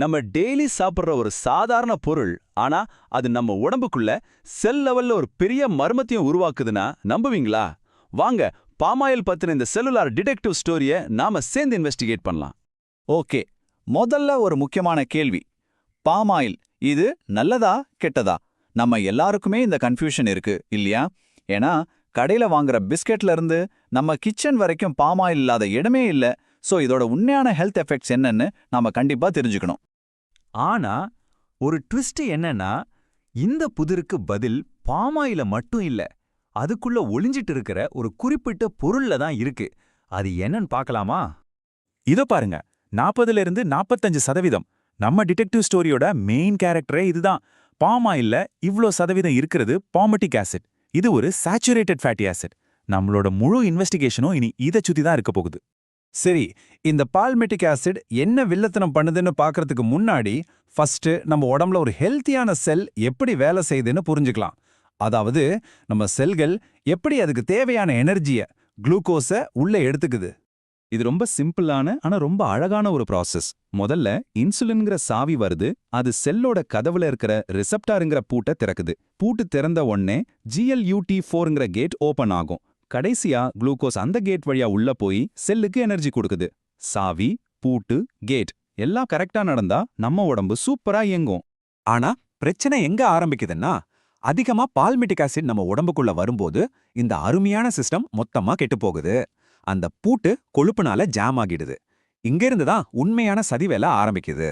நம்ம டெய்லி சாப்பிடுற ஒரு சாதாரண பொருள் ஆனா அது நம்ம உடம்புக்குள்ள செல் லெவல்ல ஒரு பெரிய மர்மத்தையும் உருவாக்குதுன்னா நம்புவீங்களா? வாங்க பாமாயில் பத்தின இந்த செல்லுலார் டிடெக்டிவ் ஸ்டோரிய நாம சேர்ந்து இன்வெஸ்டிகேட் பண்ணலாம். ஓகே முதல்ல ஒரு முக்கியமான கேள்வி. பாமாயில் இது நல்லதா கெட்டதா? நம்ம எல்லாருக்குமே இந்த கன்ஃபியூஷன் இருக்கு இல்லையா? ஏன்னா கடையில வாங்குற பிஸ்கெட்ல இருந்து நம்ம கிச்சன் வரைக்கும் பாமாயில் இல்லாத இடமே இல்ல. சோ இதோட உண்மையான ஹெல்த் எஃபெக்ட்ஸ் என்னன்னு நாம கண்டிப்பா தெரிஞ்சுக்கணும். ஆனா ஒரு ட்விஸ்ட் என்னன்னா இந்த புதிருக்கு பதில் பாமாயில மட்டும் இல்ல அதுக்குள்ள ஒளிஞ்சிட்டு இருக்கிற ஒரு குறிப்பிட்ட பொருள்ல தான் இருக்கு. அது என்னன்னு பார்க்கலாமா இதோ பாருங்க நாற்பதுல இருந்து நாற்பத்தஞ்சு சதவீதம் நம்ம டிடெக்டிவ் ஸ்டோரியோட மெயின் கேரக்டரே இதுதான். பாம் ஆயில்ல இவ்ளோ சதவீதம் இருக்கிறது பாமட்டிக் ஆசிட் இது ஒரு சேச்சுரேட்டட் ஃபேட்டி ஆசிட் நம்மளோட முழு இன்வெஸ்டிகேஷனும் இனி இதை சுத்தி தான் இருக்க போகுது. சரி இந்த பால்மெட்டிக் ஆசிட் என்ன வில்லத்தனம் பண்ணுதுன்னு பார்க்கறதுக்கு முன்னாடி ஃபர்ஸ்ட் நம்ம உடம்புல ஒரு ஹெல்த்தியான செல் எப்படி வேலை செய்யுதுன்னு புரிஞ்சுக்கலாம். அதாவது நம்ம செல்கள் எப்படி அதுக்கு தேவையான எனர்ஜிய குளுக்கோஸை உள்ள எடுத்துக்குது. இது ரொம்ப சிம்பிளான ஆனா ரொம்ப அழகான ஒரு ப்ராசஸ் முதல்ல இன்சுலின்ங்கிற சாவி வருது அது செல்லோட கதவுல இருக்கிற ரிசப்டாருங்கிற பூட்டை திறக்குது. பூட்டு திறந்த உடனே ஜிஎல்யூடி ஃபோருங்கிற கேட் ஓபன் ஆகும். கடைசியா குளுக்கோஸ் அந்த கேட் வழியா உள்ள போய் செல்லுக்கு எனர்ஜி கொடுக்குது. சாவி பூட்டு கேட் எல்லாம் கரெக்டா நடந்தா நம்ம உடம்பு சூப்பரா இயங்கும். ஆனா பிரச்சனை எங்க ஆரம்பிக்குதுன்னா அதிகமா பால்மிட்டிக் ஆசிட் நம்ம உடம்புக்குள்ள வரும்போது இந்த அருமையான சிஸ்டம் மொத்தமா கெட்டு போகுது. அந்த பூட்டு கொழுப்புனால ஜாம் ஆகிடுது. இங்கிருந்து தான் உண்மையான சதிவேலை ஆரம்பிக்குது.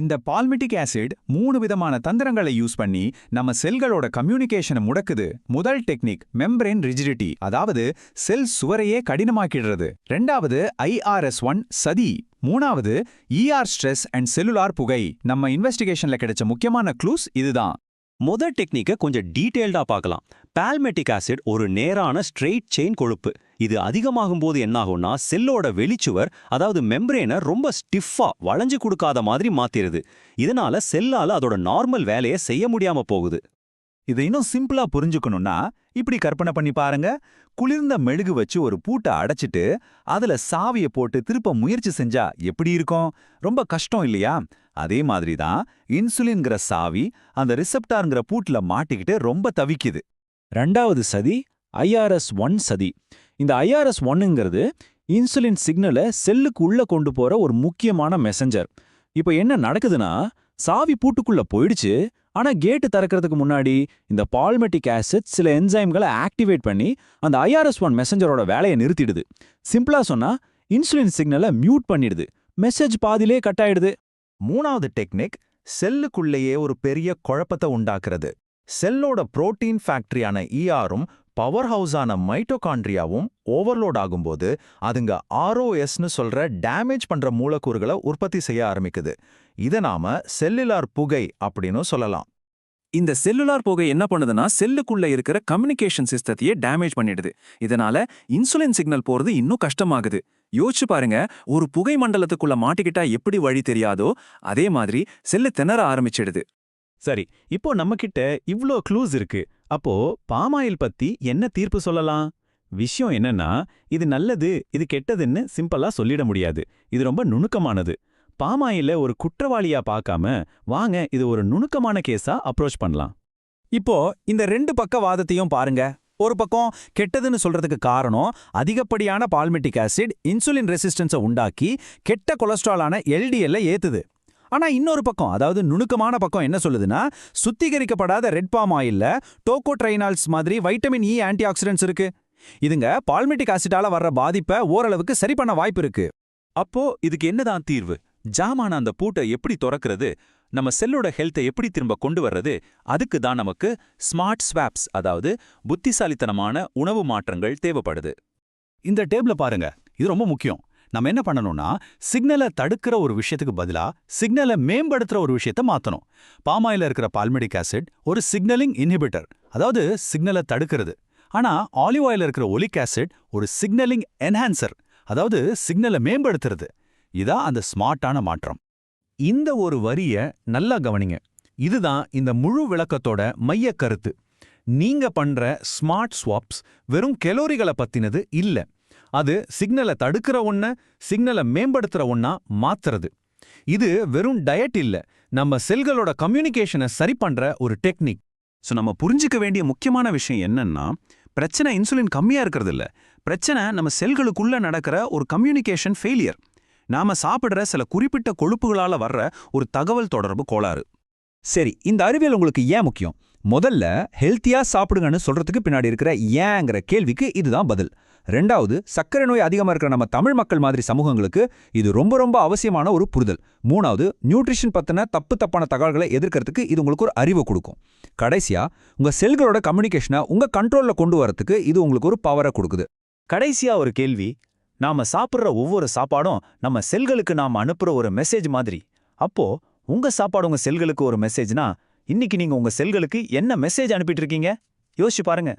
இந்த பால்மிட்டிக் ஆசிட் மூணு விதமான தந்திரங்களை யூஸ் பண்ணி நம்ம செல்களோட கம்யூனிகேஷனை முடக்குது. முதல் டெக்னிக் மெம்பரேன் ரிஜிடிட்டி அதாவது செல் சுவரையே கடினமாக்கிடுறது. ரெண்டாவது ஐஆர்எஸ் ஒன் சதி. மூணாவது இஆர் ஸ்ட்ரெஸ் அண்ட் செல்லுலார் புகை. நம்ம இன்வெஸ்டிகேஷன்ல கிடைச்ச முக்கியமான க்ளூஸ் இதுதான். முதல் டெக்னிக்கை கொஞ்சம் டீட்டெயில்டாக பார்க்கலாம். பால்மெட்டிக் ஆசிட் ஒரு நேரான ஸ்ட்ரெயிட் செயின் கொழுப்பு. இது அதிகமாகும் போது என்னாகும்னா செல்லோட வெளிச்சுவர் அதாவது மெம்பரேனை ரொம்ப ஸ்டிஃபா வளைஞ்சு கொடுக்காத மாதிரி மாத்திருது. இதனால செல்லால அதோட நார்மல் வேலையை செய்ய முடியாம போகுது. இதை இன்னும் சிம்பிளா புரிஞ்சுக்கணும்னா இப்படி கற்பனை பண்ணி பாருங்க. குளிர்ந்த மெழுகு வச்சு ஒரு பூட்டை அடைச்சிட்டு அதுல சாவிய போட்டு திருப்ப முயற்சி செஞ்சா எப்படி இருக்கும்? ரொம்ப கஷ்டம் இல்லையா? அதே மாதிரி தான் இன்சுலின்ங்கிற சாவி அந்த ரிசப்டார்ங்கிற பூட்ல மாட்டிக்கிட்டு ரொம்ப தவிக்குது. ரெண்டாவது சதி ஐஆர்எஸ் ஒன் சதி. இந்த ஐஆர்எஸ் ஒன்னுங்கிறது இன்சுலின் சிக்னலை செல்லுக்கு உள்ள கொண்டு போற ஒரு முக்கியமான மெசஞ்சர். இப்போ என்ன நடக்குதுன்னா சாவி பூட்டுக்குள்ள போயிடுச்சு ஆனா கேட்டு திறக்கிறதுக்கு முன்னாடி இந்த பால்மெட்டிக் ஆசிட் சில என்சைம்களை ஆக்டிவேட் பண்ணி அந்த ஐஆர்எஸ் ஒன் மெசஞ்சரோட வேலையை நிறுத்திடுது. சிம்பிளா சொன்னா இன்சுலின் சிக்னலை மியூட் பண்ணிடுது. மெசேஜ் பாதிலே கட் ஆயிடுது. மூணாவது டெக்னிக் செல்லுக்குள்ளேயே ஒரு பெரிய குழப்பத்தை உண்டாக்குறது. செல்லோட புரோட்டீன் ஃபேக்டரியான இஆரும் பவர் ஹவுஸான மைட்டோகாண்ட்ரியாவும் ஓவர்லோட் ஆகும்போது அதுங்க ஆர்ஓஎஸ்னு சொல்ற டேமேஜ் பண்ற மூலக்கூறுகளை உற்பத்தி செய்ய ஆரம்பிக்குது. இதை நாம செல்லுலார் புகை அப்படின்னு சொல்லலாம். இந்த செல்லுலார் புகை என்ன பண்ணுதுன்னா செல்லுக்குள்ள இருக்கிற கம்யூனிகேஷன் சிஸ்டத்தையே டேமேஜ் பண்ணிடுது. இதனால இன்சுலின் சிக்னல் போறது இன்னும் கஷ்டமாகுது. யோசிச்சு பாருங்க ஒரு புகை மண்டலத்துக்குள்ள மாட்டிக்கிட்டா எப்படி வழி தெரியாதோ அதே மாதிரி செல்லு திணற ஆரம்பிச்சிடுது. சரி இப்போ நம்மகிட்ட இவ்ளோ க்ளூஸ் இருக்கு. அப்போ பாமாயில் பத்தி என்ன தீர்ப்பு சொல்லலாம்? விஷயம் என்னன்னா இது நல்லது இது கெட்டதுன்னு சிம்பிளா சொல்லிட முடியாது. இது ரொம்ப நுணுக்கமானது. பாமாயில ஒரு குற்றவாளியா பார்க்காம வாங்க இது ஒரு நுணுக்கமான கேஸா அப்ரோச் பண்ணலாம். இப்போ இந்த ரெண்டு பக்க வாதத்தையும் பாருங்க. ஒரு பக்கம் கெட்டதுன்னு சொல்றதுக்கு காரணம் அதிகப்படியான பால்மெட்டிக் ஆசிட் இன்சுலின் ரெசிஸ்டன்ஸை உண்டாக்கி கெட்ட கொலஸ்ட்ராலான எல்டிஎல்ல ஏத்துது. ஆனா இன்னொரு பக்கம் அதாவது நுணுக்கமான பக்கம் என்ன சொல்லுதுன்னா சுத்திகரிக்கப்படாத ரெட் பாம் ஆயில்ல டோகோட்ரைனால்ஸ் மாதிரி vitamin e E antioxidants இருக்கு. இதுங்க பால்மெட்டிக் ஆசிட்டால வர்ற பாதிப்பை ஓரளவுக்கு சரி பண்ண வாய்ப்பு இருக்கு. அப்போ இதுக்கு என்னதான் தீர்வு? ஜாமான அந்த பூட்டை எப்படி திறக்கிறது நம்ம செல்லோட ஹெல்த்தை எப்படி திரும்ப கொண்டு வர்றது அதுக்கு தான் நமக்கு ஸ்மார்ட் ஸ்வாப்ஸ் அதாவது புத்திசாலித்தனமான உணவு மாற்றங்கள் தேவைப்படுது. இந்த டேபிள பாருங்க இது ரொம்ப முக்கியம். நம்ம என்ன பண்ணணும்னா சிக்னலை தடுக்கிற ஒரு விஷயத்துக்கு பதிலா சிக்னலை மேம்படுத்துற ஒரு விஷயத்த மாத்தணும். பாமாயில இருக்கிற பால்மெடிக் ஆசிட் ஒரு சிக்னலிங் இன்ஹிபிட்டர் அதாவது சிக்னலை தடுக்கிறது. ஆனா ஆலிவ் ஆயில இருக்கிற ஒலிக் ஆசிட் ஒரு சிக்னலிங் என்ஹான்சர் அதாவது சிக்னலை மேம்படுத்துறது. இதான் அந்த ஸ்மார்ட்டான மாற்றம். இந்த ஒரு வரிய நல்லா கவனிங்க. இதுதான் இந்த முழு விளக்கத்தோட மைய கருத்து. நீங்க பண்ற ஸ்மார்ட் ஸ்வாப்ஸ் வெறும் கெலோரிகளை பத்தினது இல்ல. அது சிக்னலை தடுக்கிற ஒன்ன சிக்னலை மேம்படுத்துற ஒன்னா மாத்துறது. இது வெறும் டயட் இல்ல. நம்ம செல்களோட கம்யூனிகேஷனை சரி பண்ற ஒரு டெக்னிக். ஸோ நம்ம புரிஞ்சுக்க வேண்டிய முக்கியமான விஷயம் என்னன்னா பிரச்சனை இன்சுலின் கம்மியா இருக்கிறது இல்ல. பிரச்சனை நம்ம செல்களுக்குள்ள நடக்கிற ஒரு கம்யூனிகேஷன் ஃபெயிலியர். நாம சாப்பிடுற சில குறிப்பிட்ட கொழுப்புகளால வர்ற ஒரு தகவல் தொடர்பு கோளாறு. சரி இந்த அறிவியல் உங்களுக்கு ஏன் முக்கியம்? முதல்ல ஹெல்த்தியா சாப்பிடுங்கன்னு சொல்றதுக்கு பின்னாடி இருக்கிற ஏங்கிற கேள்விக்கு இதுதான் பதில். ரெண்டாவது சர்க்கரை நோய் அதிகமா இருக்கிற நம்ம தமிழ் மக்கள் மாதிரி சமூகங்களுக்கு இது ரொம்ப ரொம்ப அவசியமான ஒரு புரிதல். மூணாவது நியூட்ரிஷன் பத்தின தப்பு தப்பான தகவல்களை எதிர்க்கிறதுக்கு இது உங்களுக்கு ஒரு அறிவை கொடுக்கும். கடைசியா உங்க செல்களோட கம்யூனிகேஷனை உங்க கண்ட்ரோல்ல கொண்டு வரத்துக்கு இது உங்களுக்கு ஒரு பவரை கொடுக்குது. கடைசியா ஒரு கேள்வி நாம சாப்பிடுற ஒவ்வொரு சாப்பாடும் நம்ம செல்களுக்கு நாம அனுப்புற ஒரு மெசேஜ் மாதிரி. அப்போ உங்க சாப்பாடு உங்க செல்களுக்கு ஒரு மெசேஜ்னா இன்னைக்கு நீங்க உங்க செல்களுக்கு என்ன மெசேஜ் அனுப்பிட்டு இருக்கீங்க? யோசிச்சு பாருங்க.